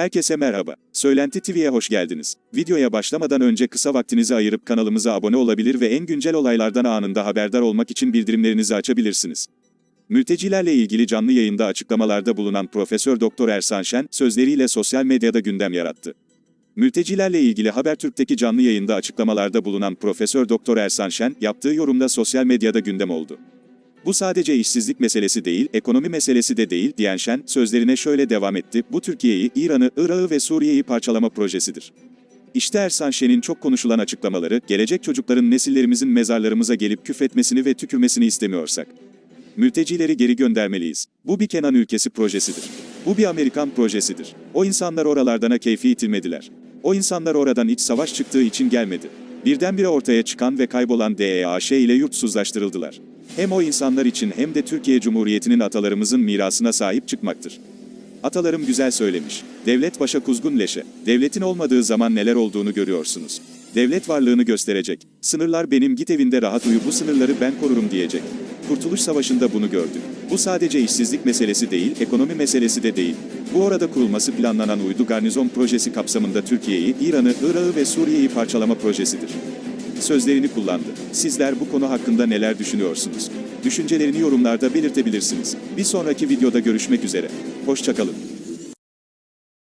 Herkese merhaba. Söylenti TV'ye hoş geldiniz. Videoya başlamadan önce kısa vaktinizi ayırıp kanalımıza abone olabilir ve en güncel olaylardan anında haberdar olmak için bildirimlerinizi açabilirsiniz. Mültecilerle ilgili canlı yayında açıklamalarda bulunan Profesör Doktor Ersan Şen, sözleriyle sosyal medyada gündem yarattı. Mültecilerle ilgili Habertürk'teki canlı yayında açıklamalarda bulunan Profesör Doktor Ersan Şen, yaptığı yorumda sosyal medyada gündem oldu. Bu sadece işsizlik meselesi değil, ekonomi meselesi de değil, diyen Şen, sözlerine şöyle devam etti, bu Türkiye'yi, İran'ı, Irak'ı ve Suriye'yi parçalama projesidir. İşte Ersan Şen'in çok konuşulan açıklamaları, gelecek çocukların nesillerimizin mezarlarımıza gelip küfretmesini ve tükürmesini istemiyorsak. Mültecileri geri göndermeliyiz. Bu bir Kenan ülkesi projesidir. Bu bir Amerikan projesidir. O insanlar oralardan keyfi itilmediler. O insanlar oradan iç savaş çıktığı için gelmedi. Birdenbire ortaya çıkan ve kaybolan DEAŞ ile yurtsuzlaştırıldılar. Hem o insanlar için hem de Türkiye Cumhuriyeti'nin atalarımızın mirasına sahip çıkmaktır. Atalarım güzel söylemiş. Devlet başa kuzgun leşe. Devletin olmadığı zaman neler olduğunu görüyorsunuz. Devlet varlığını gösterecek. Sınırlar benim git evinde rahat uyu bu sınırları ben korurum diyecek. Kurtuluş Savaşı'nda bunu gördük. Bu sadece işsizlik meselesi değil, ekonomi meselesi de değil. Bu orada kurulması planlanan uydu garnizon projesi kapsamında Türkiye'yi, İran'ı, Irak'ı ve Suriye'yi parçalama projesidir sözlerini kullandı. Sizler bu konu hakkında neler düşünüyorsunuz? Düşüncelerini yorumlarda belirtebilirsiniz. Bir sonraki videoda görüşmek üzere. Hoşçakalın.